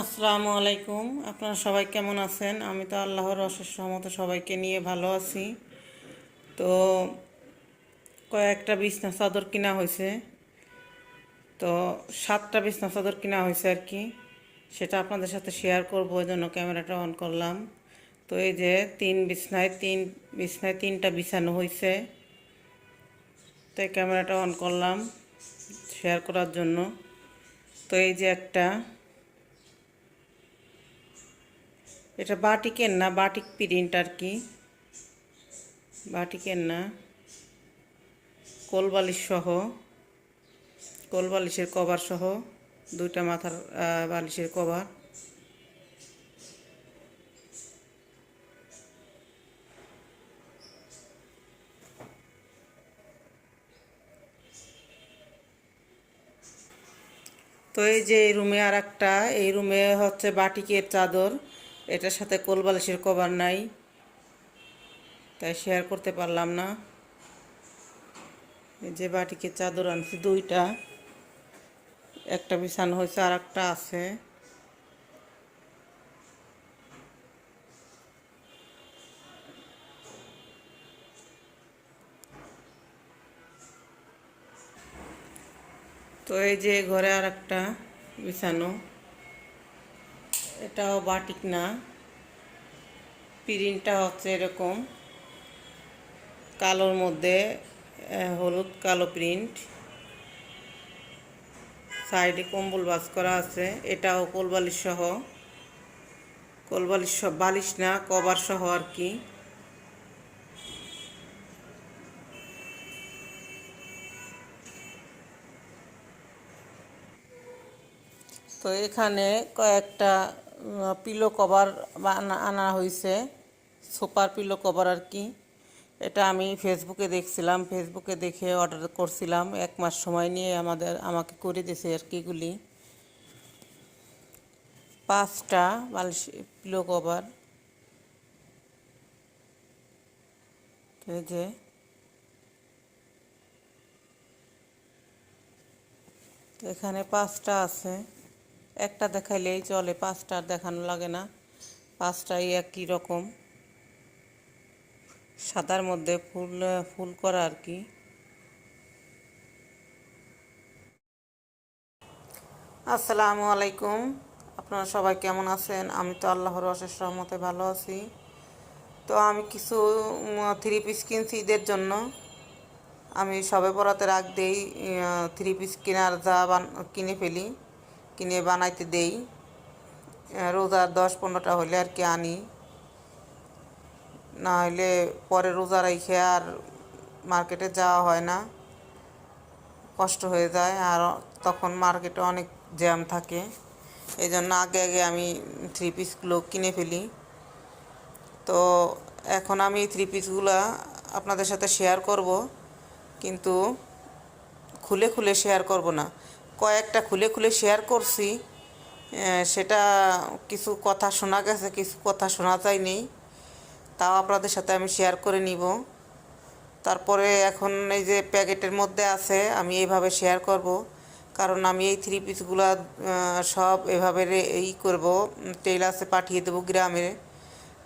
আসসালামু আলাইকুম। আপনারা সবাই কেমন আছেন? আমি তো আল্লাহর অশেষ সহমতে সবাইকে নিয়ে ভালো আছি। তো কয়েকটা বিছনা চাদর কিনা হয়েছে। তো সাতটা বিছনা চাদর কিনা হয়েছে আর কি। সেটা আপনাদের সাথে শেয়ার করব ওই জন্য ক্যামেরাটা অন করলাম। তো এই যে তিন বিছনায় তিন, বিছনায় তিনটা বিছানো হয়েছে। তো ক্যামেরাটা অন করলাম শেয়ার করার জন্য। তো এই যে একটা এটা বাটিকের না, বাটিক প্রিন্ট আর কি। বাটিকের না। কোলবালিশ সহ। কোলবালিশের কভার সহ। দুইটা মাথার বালিশের কভার। তো এই যে এই রুমে আর একটা এই রুমে হচ্ছে বাটিকের চাদর। এটার সাথে কোলবালিশের কভার নাই, তাই শেয়ার করতে পারলাম না। যে বাটিকের চাদর আনছি দুইটা, একটা বিছানো হয়েছে আর একটা আছে। তো এই যে ঘরে আর একটা বিছানো। এটাও বাটিক না। প্রিন্টটা হচ্ছে এরকম। কালোর মধ্যে হলুদ কালো প্রিন্ট। সাইডে কম্বল বাস করা আছে। এটাও কোলবালিশ সহ। কোলবালিশ বালিশ না, কভার সহ আর কি। তো এখানে কয়েকটা পিলো কভার আনা হয়েছে সুপার পিলো কভার আর কি এটা আমি ফেসবুকে দেখছিলাম ফেসবুকে দেখে অর্ডার করছিলাম। এক মাস সময় নিয়ে আমাদের, আমাকে করে দিয়েছে আর কি এগুলি। পাঁচটা বালিশ পিলো কভার এই যে। এখানে পাঁচটা আছে। একটা দেখাইলেই চলে, পাঁচটা দেখানো লাগে না। পাঁচটাই একই রকম। সাদার মধ্যে ফুল ফুল করা আর কি। আসসালামু আলাইকুম। আপনারা সবাই কেমন আছেন? আমি তো আল্লাহর অশেষ রহমতে ভালো আছি। তো আমি কিছু থ্রি পিস কিনছি ঈদের জন্য। আমি সবে বরাতে রাখ দেই থ্রি পিস কেনার যা কিনে ফেলি। কিনে বানাইতে দেই। রোজার দশ পনেরোটা হলে আর কি আনি। না হলে পরে রোজা রেখে আর মার্কেটে যাওয়া হয় না। কষ্ট হয়ে যায় আর তখন মার্কেটে অনেক জ্যাম থাকে। এই জন্য আগে আগে আমি থ্রি পিসগুলো কিনে ফেলি। তো এখন আমি থ্রি পিসগুলো আপনাদের সাথে শেয়ার করব। কিন্তু খুলে খুলে শেয়ার করব না। কয়েকটা খুলে খুলে শেয়ার করছি। সেটা কিছু কথা শোনা গেছে, কিছু কথা শোনা যায়নি। তাও আপনাদের সাথে আমি শেয়ার করে নিব। তারপরে এখন এই যে প্যাকেটের মধ্যে আছে, আমি এইভাবে শেয়ার করব। কারণ আমি এই থ্রি পিসগুলো সব এভাবে এই করব টেইলার্সে পাঠিয়ে দেবো গ্রামে।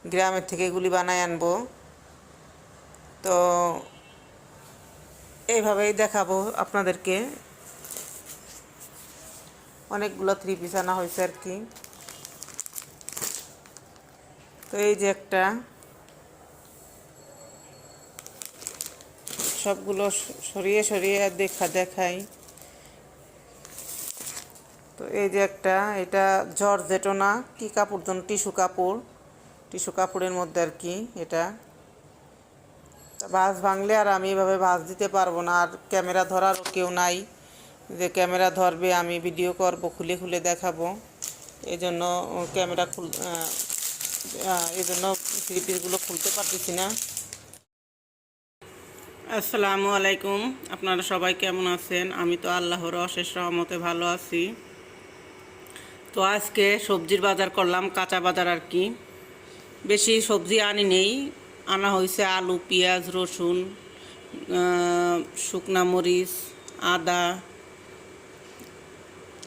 গ্রামের থেকে এগুলি বানায় আনব। তো, এইভাবেই দেখাবো আপনাদেরকে। অনেকগুলো থ্রি পিস আনা হয়েছে আর কি। তো এই যে একটা, সবগুলো সরিয়ে সরিয়ে দেখা দেখাই। তো এই যে একটা, এটা জর্জেটো না, কি কাপড় যেন, টিস্যু কাপড়। টিস্যু কাপড়ের মধ্যে আর কি এটা। ভাঁজ ভাঙলে আর আমি এভাবে ভাঁজ দিতে পারব না, আর ক্যামেরা ধরারও কেউ নাই। যে ক্যামেরা ধরবে, আমি ভিডিও করব, খুলে খুলে দেখাবো। এই জন্য ক্যামেরা খুল এই জন্য পিসগুলো খুলতে পারতেছি না। আসসালামু আলাইকুম, আপনারা সবাই কেমন আছেন? আমি তো আল্লাহর অশেষ রহমতে ভালো আছি। তো আজকে সবজির বাজার করলাম, কাঁচা বাজার আর কি। বেশি সবজি আনি নেই, আনা হয়েছে আলু, পেঁয়াজ, রসুন শুকনা মরিচ, আদা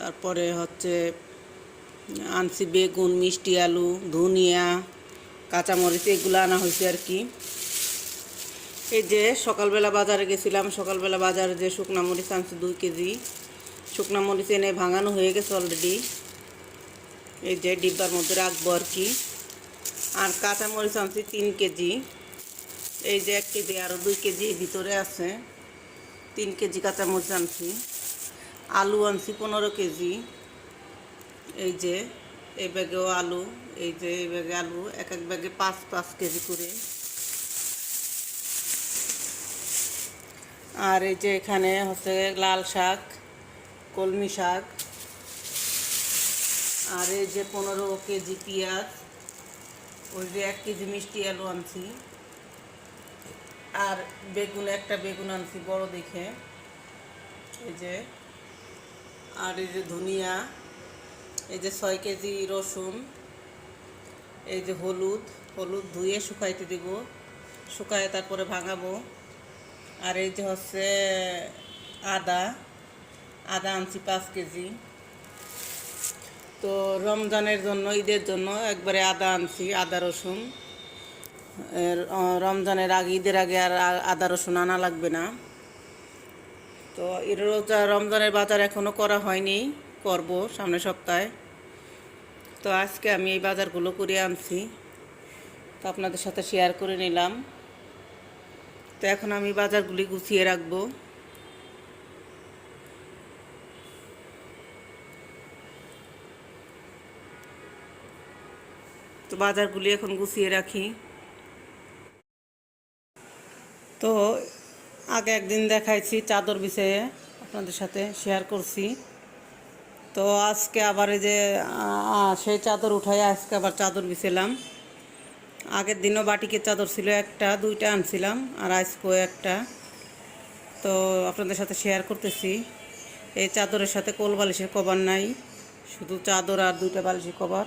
তারপরে হচ্ছে আনছি বেগুন, মিষ্টি আলু, ধনিয়া, কাঁচামরিচ, এগুলো আনা হয়েছে আর কি। এই যে সকালবেলা বাজারে গেছিলাম, সকালবেলা বাজারে যে শুকনা মরিচ আনছি দুই কেজি। শুকনা মরিচ এনে ভাঙানো হয়ে গেছে অলরেডি এই যে ডিব্বার মধ্যে রাখব আর কি। আর কাঁচামরিচ আনছি তিন কেজি। এই যে এক কেজি আরও দুই কেজি ভিতরে আছে। তিন কেজি কাঁচামরিচ আনছি। আলু আনছি পনেরো কেজি। এই যে, এই ব্যাগেও আলু, এই যে, এই ব্যাগে আলু, এক এক ব্যাগে পাঁচ পাঁচ কেজি করে। আর এই যে এখানে হচ্ছে লাল শাক, কলমি শাক। আর এই যে পনেরো কেজি পেঁয়াজ, ওই যে এক কেজি মিষ্টি আলু আনছি। আর বেগুন, একটা বেগুন আনছি বড় দেখে। এই যে আর এই যে ধনিয়া, এই যে ছয় কেজি রসুন, এই যে হলুদ হলুদ ধুয়ে শুকাইতে দিব। শুকায় তারপরে ভাঙাবো। আর এই যে হচ্ছে, আদা আদা আনছি পাঁচ কেজি। তো রমজানের জন্য, ঈদের জন্য একবারে আদা আনছি, আদা রসুন। রমজানের আগে, ঈদের আগে আর আদা রসুন আনা লাগবে না। তো এর রোজা রমজানের বাজার এখনও করা হয়নি, করব সামনের সপ্তাহে। তো আজকে আমি এই বাজারগুলো করে আনছি, তো আপনাদের সাথে শেয়ার করে নিলাম। তো এখন আমি বাজারগুলি গুছিয়ে রাখব। তো বাজারগুলি এখন গুছিয়ে রাখি। তো আগে একদিন দেখাইছি, চাদর বিষয়ে আপনাদের সাথে শেয়ার করছি। তো আজকে আবার এই যে সেই চাদর উঠাই আজকে আবার চাদর বিছেলাম। আগের দিনও বাটিকের চাদর ছিল একটা, দুইটা আনছিলাম আর আজকেও একটা। তো আপনাদের সাথে শেয়ার করতেছি। এই চাদরের সাথে কোল বালিশের কভার নাই, শুধু চাদর আর দুইটা বালিশের কভার।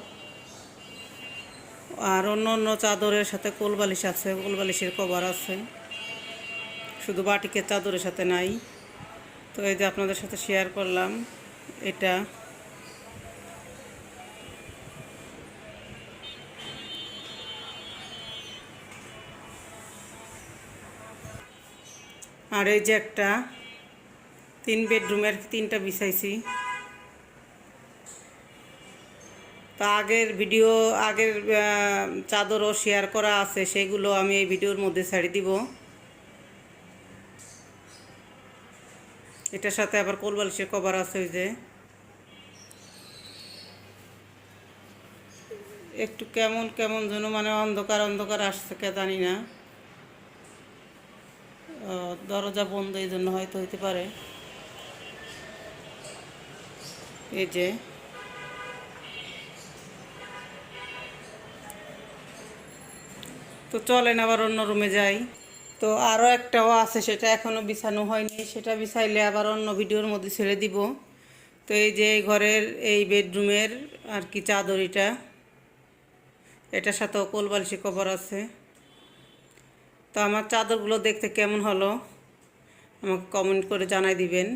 আর অন্য অন্য চাদরের সাথে কোল বালিশ আছে, কোল বালিশের কভার আছে। শুধু বাটিকের চাদরের সাথে নাই। তো এই যে আপনাদের সাথে শেয়ার করলাম, এটা। আর এই যে একটা তিন বেডরুমের তিনটা বিছাইছি। তা আগের ভিডিও আগের চাদরও শেয়ার করা আছে, সেগুলো আমি এই ভিডিওর মধ্যে ছেড়ে দিব। এটার সাথে আবার কোলবালিশের কভার আছে ওই যে। একটু কেমন কেমন যেন মানে অন্ধকার অন্ধকার আসছে, কে জানি না। দরজা বন্ধ এই জন্য হয়তো হইতে পারে। এই যে। তো চলেন আবার অন্য রুমে যাই। তো আরও একটাও আছে, সেটা এখনও বিছানো হয়নি। সেটা বিছাইলে আবার অন্য ভিডিওর মধ্যে ছেড়ে দিব। তো এই যে ঘরের এই বেডরুমের আর কি চাদরিটা, এটার সাথেও কোলবালিশি কবর আছে। তো আমার চাদরগুলো দেখতে কেমন হলো, আমাকে কমেন্ট করে জানাই দিবেন।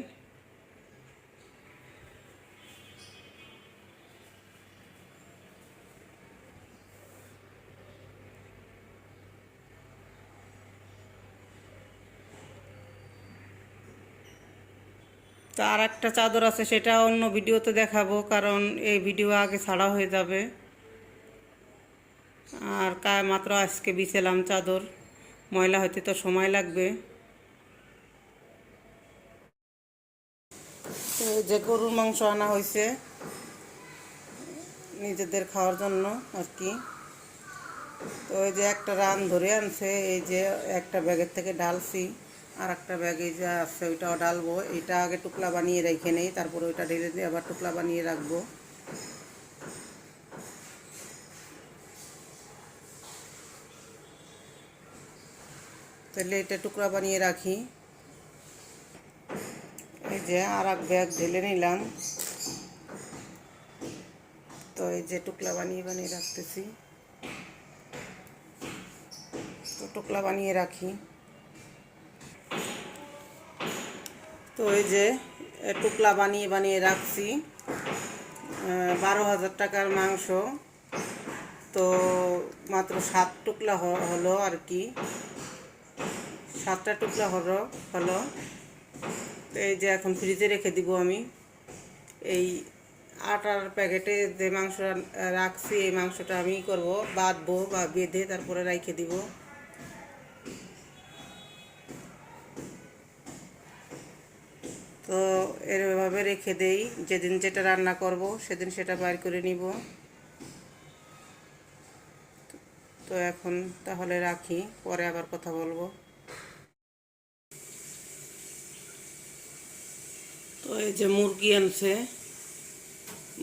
তো আর একটা চাদর আছে, সেটা অন্য ভিডিওতে দেখাবো, কারণ এই ভিডিও আগে ছাড়া হয়ে যাবে। আর কা, মাত্র আজকে বিছেলাম চাদর। ময়লা হইতে তো সময় লাগবে। যে গরুর মাংস আনা হয়েছে নিজেদের খাওয়ার জন্য আর কি। তো এই যে একটা রান ধরে আনছে, এই যে একটা ব্যাগের থেকে ঢালছি। আর একটা ব্যাগে যা আছে ওইটাও ডালবো এটা আগে টুকলা বানিয়ে রেখে নেই, তারপর ওইটা ঢেলে দিয়ে আবার টুকলা বানিয়ে রাখব। তাহলে এটা টুকরা বানিয়ে রাখি। এই যে আর এক ব্যাগ ঢেলে নিলাম। তো এই যে টুকলা বানিয়ে বানিয়ে রাখতেছি। তো টুকলা বানিয়ে রাখি। তো এই যে টুকলা বানিয়ে বানিয়ে রাখছি। বারো হাজার টাকার মাংস। তো মাত্র সাত টুকলা হলো আর কি। সাতটা টুকলা হলো হলো। তো এই যে এখন ফ্রিজে রেখে দিব আমি। এই আটার প্যাকেটে যে মাংসটা রাখছি, এই মাংসটা আমি করব, বাঁধবো বা বেঁধে তারপরে রেখে দিব। রেখে দেই, যেদিন যেটা রান্না করব, সেদিন সেটা বাইর করে নিব। তো এখন তাহলে রাখি, পরে আবার কথা বলব। তো এই যে মুরগি আনছে,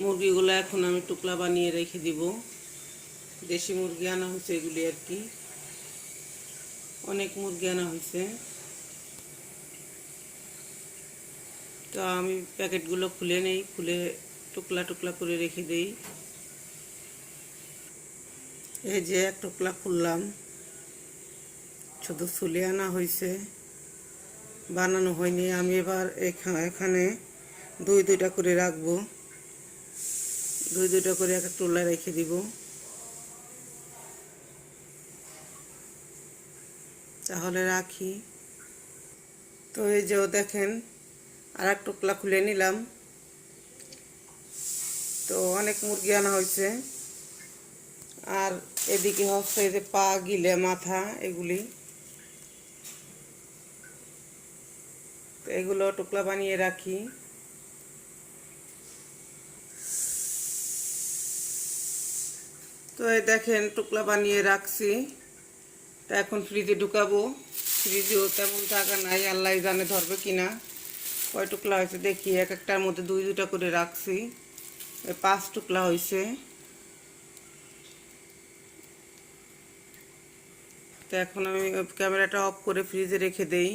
মুরগিগুলো এখন আমি টুকলা বানিয়ে রেখে দিব। দেশি মুরগি আনা হয়েছে এগুলি আর কি। অনেক মুরগি আনা হয়েছে। তো আমি প্যাকেটগুলো খুলে নেই, খুলে টুকলা টুকলা করে রেখে দেই। এই যে এক টুকলা খুললাম। শুধু ফুলে আনা হয়েছে বানানো হয়নি। আমি এবার এখা- এখানে দুই দুইটা করে রাখব। দুই দুইটা করে একটা টুলা রেখে দিব। তাহলে রাখি। তো এই যে দেখেন আর এক টুকলা খুলে নিলাম। তো অনেক মুরগি আনা হয়েছে। আর এদিকে হচ্ছে যে পা গিলে মাথা, এগুলি। তো এগুলো টুকলা বানিয়ে রাখি। তো এই দেখেন টুকলা বানিয়ে রাখছি। তা এখন ফ্রিজে ঢুকাবো। ফ্রিজেও তেমন জায়গা নাই আল্লাহ জানে ধরবে কিনা। কয় টুকলা হয়েছে? দেখি, এক একটার মধ্যে দুই দুটা করে রাখছি। পাঁচ টুকলা হয়েছে। তো এখন আমি ক্যামেরাটা অফ করে ফ্রিজে রেখে দেই।